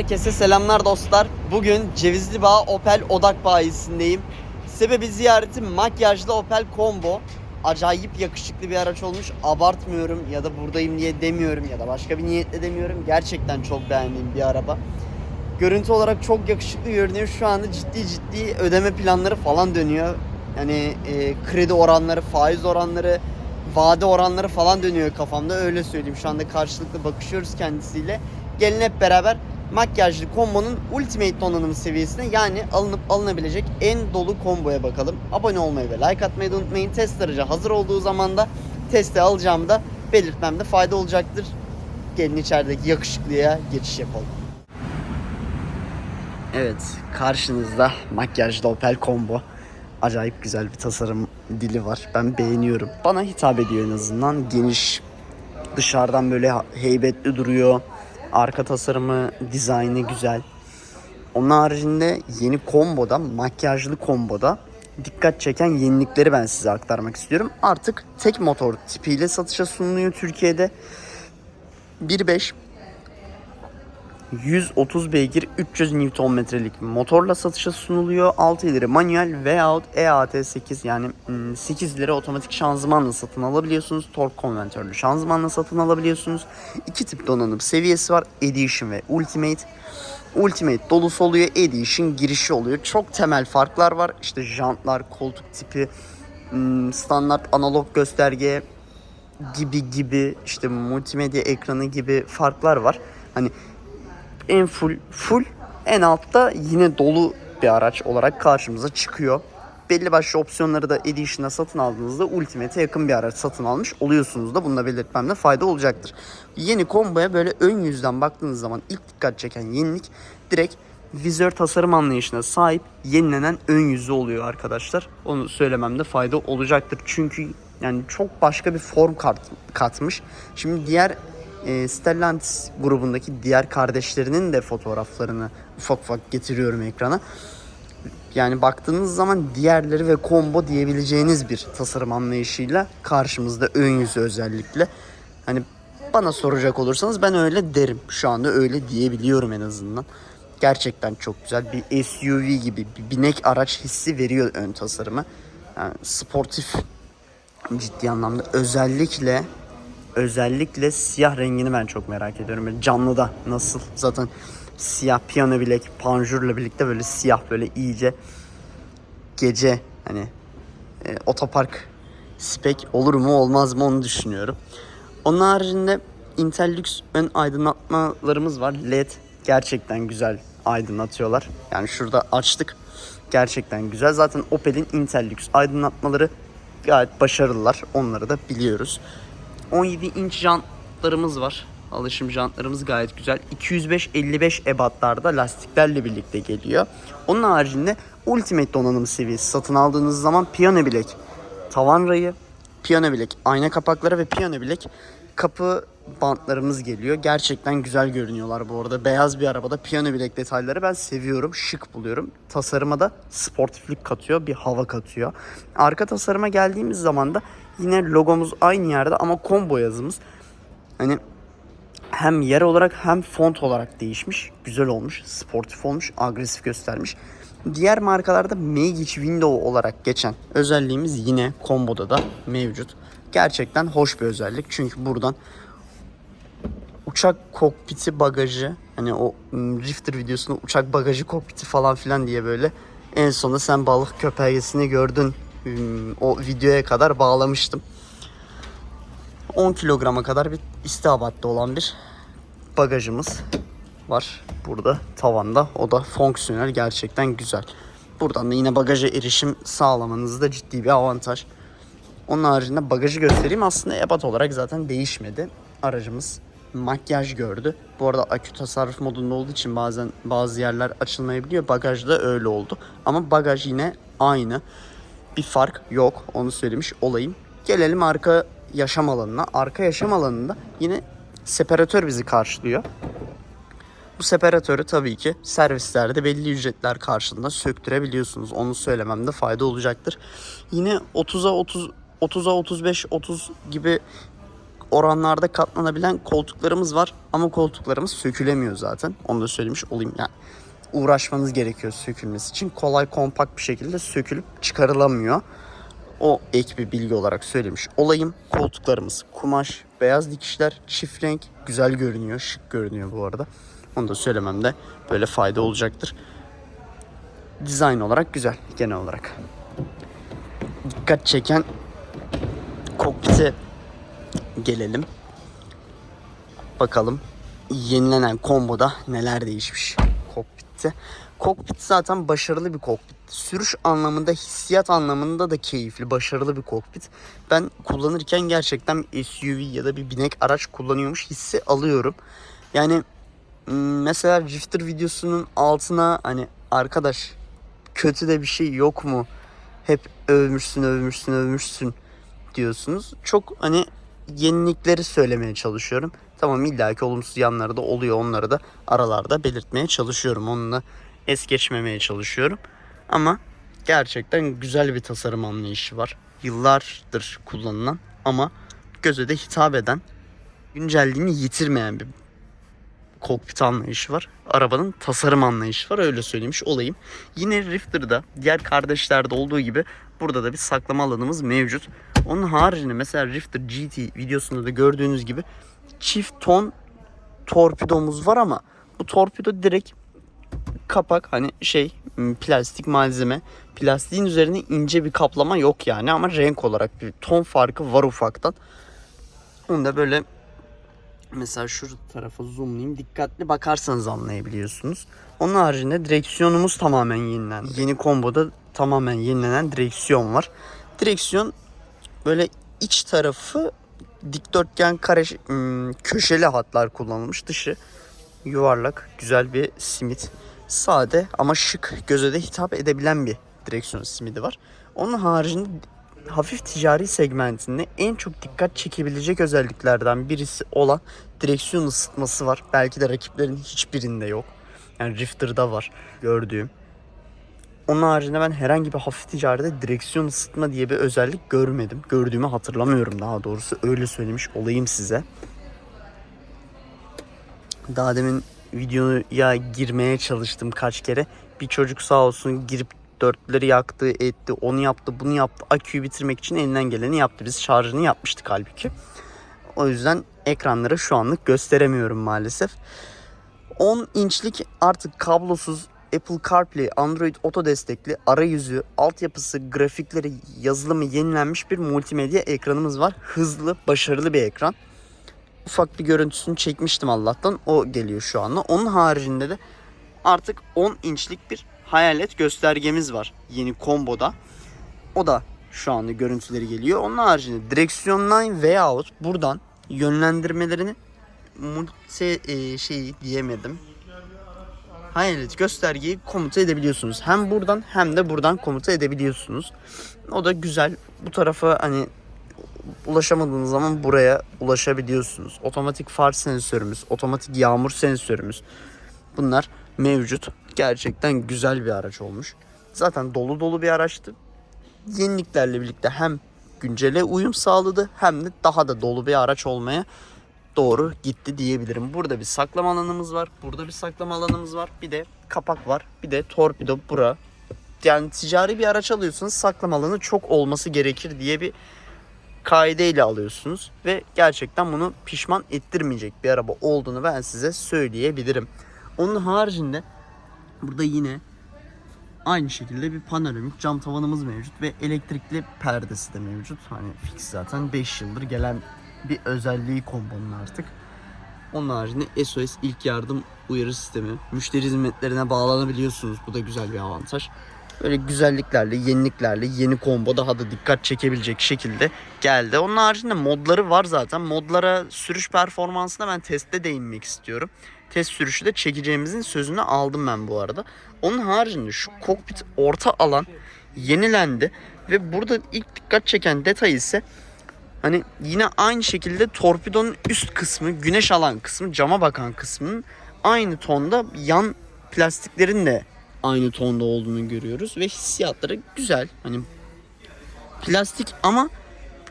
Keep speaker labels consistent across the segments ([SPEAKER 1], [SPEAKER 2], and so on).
[SPEAKER 1] Herkese selamlar dostlar. Bugün Cevizli Bağ Opel Odak bayisindeyim. Sebebi ziyareti makyajlı Opel Combo. Acayip yakışıklı bir araç olmuş. Abartmıyorum ya da buradayım diye demiyorum ya da başka bir niyetle demiyorum. Gerçekten çok beğendiğim bir araba. Görüntü olarak çok yakışıklı görünüyor. Şu anda ciddi ciddi ödeme planları falan dönüyor. Yani e, kredi oranları, faiz oranları, vade oranları falan dönüyor kafamda. Öyle söyleyeyim. Şu anda karşılıklı bakışıyoruz kendisiyle. Gelin hep beraber makyajlı kombonun ultimate donanım seviyesine yani alınıp alınabilecek en dolu komboya bakalım. Abone olmayı ve like atmayı da unutmayın. Test aracı hazır olduğu zaman da teste alacağımı da belirtmemde fayda olacaktır. Gelin içerideki yakışıklıya geçiş yapalım. Evet, karşınızda makyajlı Opel Combo. Acayip güzel bir tasarım dili var. Ben beğeniyorum. Bana hitap ediyor en azından. Geniş, dışarıdan böyle heybetli duruyor. Arka tasarımı, dizaynı güzel. Onun haricinde yeni komboda, makyajlı komboda dikkat çeken yenilikleri ben size aktarmak istiyorum. Artık tek motor tipiyle satışa sunuluyor Türkiye'de. 1.5 130 beygir 300 Nm'lik motorla satışa sunuluyor. 6 ileri manuel veyahut EAT8 yani 8 ileri otomatik şanzımanla satın alabiliyorsunuz. Tork konvertörlü şanzımanla satın alabiliyorsunuz. İki tip donanım seviyesi var. Edition ve Ultimate. Ultimate dolusu oluyor. Edition girişi oluyor. Çok temel farklar var. İşte jantlar, koltuk tipi, standart analog gösterge gibi gibi işte multimedya ekranı gibi farklar var. Hani en full full en altta yine dolu bir araç olarak karşımıza çıkıyor. Belli başlı opsiyonları da Edition'a satın aldığınızda Ultimate'e yakın bir araç satın almış oluyorsunuz da bunu da belirtmemde fayda olacaktır. Yeni komboya böyle ön yüzden baktığınız zaman ilk dikkat çeken yenilik direkt vizör tasarım anlayışına sahip yenilenen ön yüzü oluyor arkadaşlar. Onu söylememde fayda olacaktır. Çünkü yani çok başka bir form kat, katmış. Şimdi diğer e, Stellantis grubundaki diğer kardeşlerinin de fotoğraflarını ufak ufak getiriyorum ekrana. Yani baktığınız zaman diğerleri ve combo diyebileceğiniz bir tasarım anlayışıyla karşımızda ön yüzü özellikle. Hani bana soracak olursanız ben öyle derim. Şu anda öyle diyebiliyorum en azından. Gerçekten çok güzel bir SUV gibi bir binek araç hissi veriyor ön tasarımı. Yani sportif ciddi anlamda özellikle özellikle siyah rengini ben çok merak ediyorum. Böyle canlıda nasıl zaten siyah piyano bilek panjurla birlikte böyle siyah böyle iyice gece hani e, otopark spek olur mu olmaz mı onu düşünüyorum. Onun haricinde Intellix ön aydınlatmalarımız var. LED gerçekten güzel aydınlatıyorlar. Yani şurada açtık. Gerçekten güzel. Zaten Opel'in Intellix aydınlatmaları gayet başarılılar. Onları da biliyoruz. 17 inç jantlarımız var. Alışım jantlarımız gayet güzel. 205-55 ebatlarda lastiklerle birlikte geliyor. Onun haricinde Ultimate donanım seviyesi satın aldığınız zaman piyano bilek, tavan rayı, piyano bilek, ayna kapakları ve piyano bilek kapı bantlarımız geliyor. Gerçekten güzel görünüyorlar bu arada. Beyaz bir arabada piyano bilek detayları ben seviyorum. Şık buluyorum. Tasarıma da sportiflik katıyor. Bir hava katıyor. Arka tasarıma geldiğimiz zaman da yine logomuz aynı yerde ama combo yazımız. Hani hem yer olarak hem font olarak değişmiş. Güzel olmuş. Sportif olmuş. Agresif göstermiş. Diğer markalarda Magic Window olarak geçen özelliğimiz yine komboda da mevcut. Gerçekten hoş bir özellik. Çünkü buradan uçak kokpiti bagajı hani o Rifter videosunda uçak bagajı kokpiti falan filan diye böyle en sonunda sen balık köpeğesini gördün o videoya kadar bağlamıştım. 10 kilograma kadar bir istihabatta olan bir bagajımız var burada tavanda. O da fonksiyonel gerçekten güzel. Buradan da yine bagaja erişim sağlamanızda ciddi bir avantaj. Onun haricinde bagajı göstereyim. Aslında ebat olarak zaten değişmedi. Aracımız makyaj gördü. Bu arada akü tasarruf modunda olduğu için bazen bazı yerler açılmayabiliyor. Bagajda öyle oldu. Ama bagaj yine aynı. Bir fark yok. Onu söylemiş olayım. Gelelim arka yaşam alanına. Arka yaşam alanında yine separatör bizi karşılıyor. Bu separatörü tabii ki servislerde belli ücretler karşılığında söktürebiliyorsunuz. Onu söylememde fayda olacaktır. Yine 30'a 30 30'a 35 30 gibi oranlarda katlanabilen koltuklarımız var. Ama koltuklarımız sökülemiyor zaten. Onu da söylemiş olayım yani. Uğraşmanız gerekiyor sökülmesi için. Kolay kompakt bir şekilde sökülüp çıkarılamıyor. O ek bir bilgi olarak söylemiş olayım. Koltuklarımız kumaş, beyaz dikişler, çift renk. Güzel görünüyor, şık görünüyor bu arada. Onu da söylememde böyle fayda olacaktır. Dizayn olarak güzel genel olarak. Dikkat çeken kokpite gelelim. Bakalım yenilenen komboda neler değişmiş kokpitte. Kokpit zaten başarılı bir kokpit. Sürüş anlamında, hissiyat anlamında da keyifli, başarılı bir kokpit. Ben kullanırken gerçekten SUV ya da bir binek araç kullanıyormuş hissi alıyorum. Yani mesela Drifter videosunun altına hani arkadaş kötü de bir şey yok mu? Hep övmüşsün, övmüşsün, övmüşsün diyorsunuz. Çok hani yenilikleri söylemeye çalışıyorum. Tamam illaki olumsuz yanları da oluyor. Onları da aralarda belirtmeye çalışıyorum. Onunla es geçmemeye çalışıyorum. Ama gerçekten güzel bir tasarım anlayışı var. Yıllardır kullanılan ama göze de hitap eden, güncelliğini yitirmeyen bir kokpit anlayışı var. Arabanın tasarım anlayışı var öyle söylemiş olayım. Yine Rifter'da diğer kardeşlerde olduğu gibi burada da bir saklama alanımız mevcut. Onun haricinde mesela Rifter GT videosunda da gördüğünüz gibi çift ton torpidomuz var ama bu torpido direkt kapak hani şey plastik malzeme. Plastiğin üzerine ince bir kaplama yok yani ama renk olarak bir ton farkı var ufaktan. Onu da böyle mesela şu tarafa zoomlayayım. Dikkatli bakarsanız anlayabiliyorsunuz. Onun haricinde direksiyonumuz tamamen yenilen. Yeni komboda tamamen yenilenen direksiyon var. Direksiyon böyle iç tarafı dikdörtgen kare ım, köşeli hatlar kullanılmış. Dışı yuvarlak güzel bir simit. Sade ama şık göze de hitap edebilen bir direksiyon simidi var. Onun haricinde hafif ticari segmentinde en çok dikkat çekebilecek özelliklerden birisi olan direksiyon ısıtması var. Belki de rakiplerin hiçbirinde yok. Yani Rifter'da var gördüğüm. Onun haricinde ben herhangi bir hafif ticaride direksiyon ısıtma diye bir özellik görmedim. Gördüğümü hatırlamıyorum daha doğrusu. Öyle söylemiş olayım size. Daha demin videoya girmeye çalıştım kaç kere. Bir çocuk sağ olsun girip dörtleri yaktı, etti, onu yaptı, bunu yaptı. Aküyü bitirmek için elinden geleni yaptı. Biz şarjını yapmıştık halbuki. O yüzden ekranları şu anlık gösteremiyorum maalesef. 10 inçlik artık kablosuz Apple CarPlay, Android Auto destekli arayüzü, altyapısı, grafikleri, yazılımı yenilenmiş bir multimedya ekranımız var. Hızlı, başarılı bir ekran. Ufak bir görüntüsünü çekmiştim Allah'tan. O geliyor şu anda. Onun haricinde de artık 10 inçlik bir hayalet göstergemiz var yeni komboda. O da şu anda görüntüleri geliyor. Onun haricinde direksiyondan veyahut buradan yönlendirmelerini multi e, şeyi diyemedim. Hayalet göstergeyi komuta edebiliyorsunuz. Hem buradan hem de buradan komuta edebiliyorsunuz. O da güzel. Bu tarafa hani ulaşamadığınız zaman buraya ulaşabiliyorsunuz. Otomatik far sensörümüz, otomatik yağmur sensörümüz. Bunlar mevcut. Gerçekten güzel bir araç olmuş. Zaten dolu dolu bir araçtı. Yeniliklerle birlikte hem güncele uyum sağladı hem de daha da dolu bir araç olmaya doğru gitti diyebilirim. Burada bir saklama alanımız var. Burada bir saklama alanımız var. Bir de kapak var. Bir de torpido bura. Yani ticari bir araç alıyorsanız saklama alanı çok olması gerekir diye bir kaideyle alıyorsunuz ve gerçekten bunu pişman ettirmeyecek bir araba olduğunu ben size söyleyebilirim. Onun haricinde burada yine aynı şekilde bir panoramik cam tavanımız mevcut ve elektrikli perdesi de mevcut. Hani fix zaten 5 yıldır gelen bir özelliği kombonun artık. Onun haricinde SOS ilk yardım uyarı sistemi. Müşteri hizmetlerine bağlanabiliyorsunuz. Bu da güzel bir avantaj. Böyle güzelliklerle, yeniliklerle yeni combo daha da dikkat çekebilecek şekilde geldi. Onun haricinde modları var zaten. Modlara sürüş performansına ben testte değinmek istiyorum. Test sürüşü de çekeceğimizin sözünü aldım ben bu arada. Onun haricinde şu kokpit orta alan yenilendi ve burada ilk dikkat çeken detay ise Hani yine aynı şekilde torpidonun üst kısmı, güneş alan kısmı, cama bakan kısmının aynı tonda yan plastiklerin de aynı tonda olduğunu görüyoruz ve hissiyatları güzel. Hani plastik ama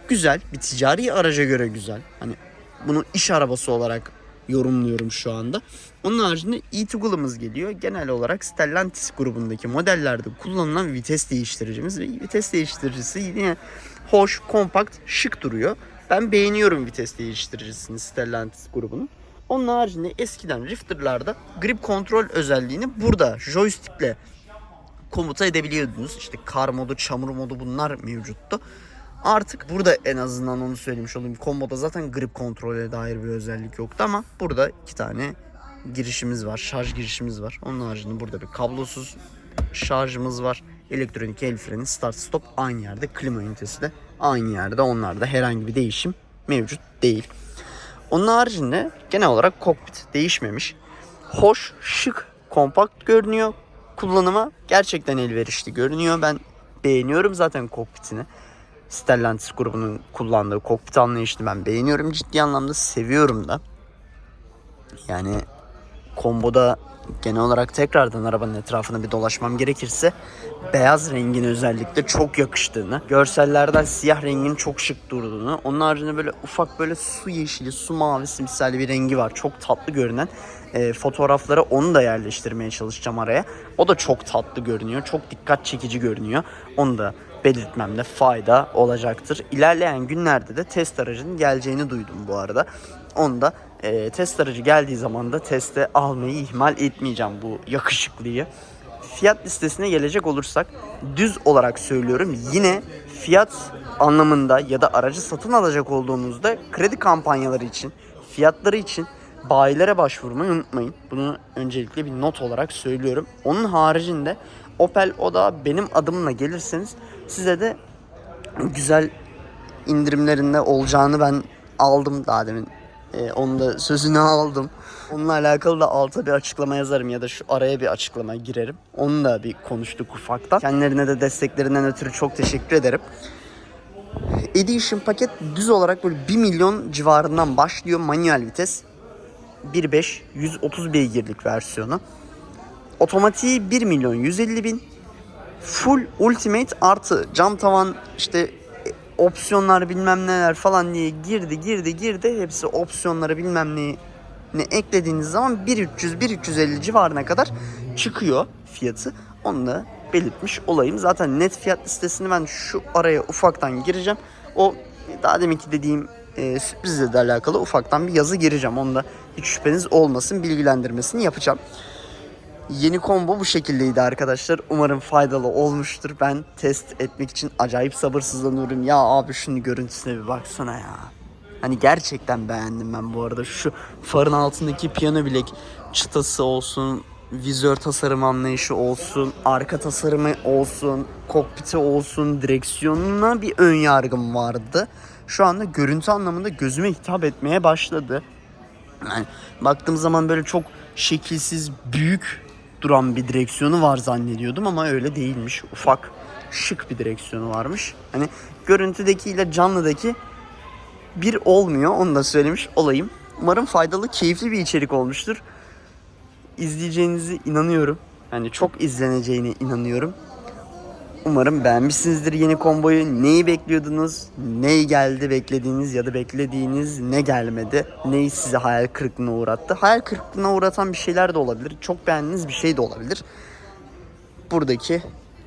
[SPEAKER 1] güzel, bir ticari araca göre güzel. Hani bunu iş arabası olarak yorumluyorum şu anda. Onun haricinde e-Toggle'ımız geliyor. Genel olarak Stellantis grubundaki modellerde kullanılan vites değiştiricimiz ve vites değiştiricisi yine hoş, kompakt, şık duruyor. Ben beğeniyorum vites değiştiricisini Stellantis grubunun. Onun haricinde eskiden Rifter'larda grip kontrol özelliğini burada joystickle komuta edebiliyordunuz. İşte kar modu, çamur modu bunlar mevcuttu. Artık burada en azından onu söylemiş olayım. Komboda zaten grip kontrole dair bir özellik yoktu ama burada iki tane girişimiz var. Şarj girişimiz var. Onun haricinde burada bir kablosuz şarjımız var. Elektronik el freni, start stop aynı yerde. Klima ünitesi de aynı yerde. Onlarda herhangi bir değişim mevcut değil. Onun haricinde genel olarak kokpit değişmemiş. Hoş, şık, kompakt görünüyor. Kullanıma gerçekten elverişli görünüyor. Ben beğeniyorum zaten kokpitini. Stellantis grubunun kullandığı kokpit anlayışını ben beğeniyorum. Ciddi anlamda seviyorum da. Yani komboda genel olarak tekrardan arabanın etrafına bir dolaşmam gerekirse beyaz rengin özellikle çok yakıştığını, görsellerden siyah rengin çok şık durduğunu, onun haricinde böyle ufak böyle su yeşili, su mavisi misali bir rengi var. Çok tatlı görünen e, fotoğraflara onu da yerleştirmeye çalışacağım araya. O da çok tatlı görünüyor, çok dikkat çekici görünüyor. Onu da belirtmemde fayda olacaktır. İlerleyen günlerde de test aracının geleceğini duydum bu arada. Onu da e, test aracı geldiği zaman da teste almayı ihmal etmeyeceğim bu yakışıklıyı. Fiyat listesine gelecek olursak düz olarak söylüyorum yine fiyat anlamında ya da aracı satın alacak olduğunuzda kredi kampanyaları için fiyatları için bayilere başvurmayı unutmayın. Bunu öncelikle bir not olarak söylüyorum. Onun haricinde Opel Oda benim adımla gelirseniz size de güzel indirimlerinde olacağını ben aldım daha demin. Ee, onu da sözünü aldım. Onunla alakalı da alta bir açıklama yazarım ya da şu araya bir açıklama girerim. Onu da bir konuştuk ufaktan. Kendilerine de desteklerinden ötürü çok teşekkür ederim. Edition paket düz olarak böyle 1 milyon civarından başlıyor manuel vites. 1.5 130 beygirlik versiyonu. Otomatiği 1 milyon 150 bin. Full ultimate artı cam tavan işte opsiyonlar bilmem neler falan diye girdi girdi girdi. Hepsi opsiyonları bilmem neyi ne eklediğiniz zaman 1.300-1.350 civarına kadar çıkıyor fiyatı. Onu da belirtmiş olayım. Zaten net fiyat listesini ben şu araya ufaktan gireceğim. O daha deminki dediğim e, sürprizle de alakalı ufaktan bir yazı gireceğim. Onda hiç şüpheniz olmasın bilgilendirmesini yapacağım. Yeni combo bu şekildeydi arkadaşlar. Umarım faydalı olmuştur. Ben test etmek için acayip sabırsızlanıyorum. Ya abi şunun görüntüsüne bir baksana ya. Hani gerçekten beğendim ben bu arada. Şu farın altındaki piyano bilek çıtası olsun, vizör tasarım anlayışı olsun, arka tasarımı olsun, kokpiti olsun, direksiyonuna bir ön yargım vardı. Şu anda görüntü anlamında gözüme hitap etmeye başladı. Yani baktığım zaman böyle çok şekilsiz, büyük duran bir direksiyonu var zannediyordum ama öyle değilmiş. Ufak, şık bir direksiyonu varmış. Hani görüntüdeki ile canlıdaki bir olmuyor. Onu da söylemiş olayım. Umarım faydalı, keyifli bir içerik olmuştur. İzleyeceğinizi inanıyorum. Yani çok izleneceğine inanıyorum. Umarım beğenmişsinizdir yeni komboyu. Neyi bekliyordunuz? Neyi geldi beklediğiniz ya da beklediğiniz ne gelmedi? Neyi size hayal kırıklığına uğrattı? Hayal kırıklığına uğratan bir şeyler de olabilir. Çok beğendiğiniz bir şey de olabilir. Buradaki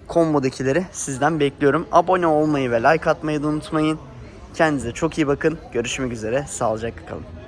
[SPEAKER 1] kombodakileri sizden bekliyorum. Abone olmayı ve like atmayı da unutmayın. Kendinize çok iyi bakın. Görüşmek üzere. Sağlıcakla kalın.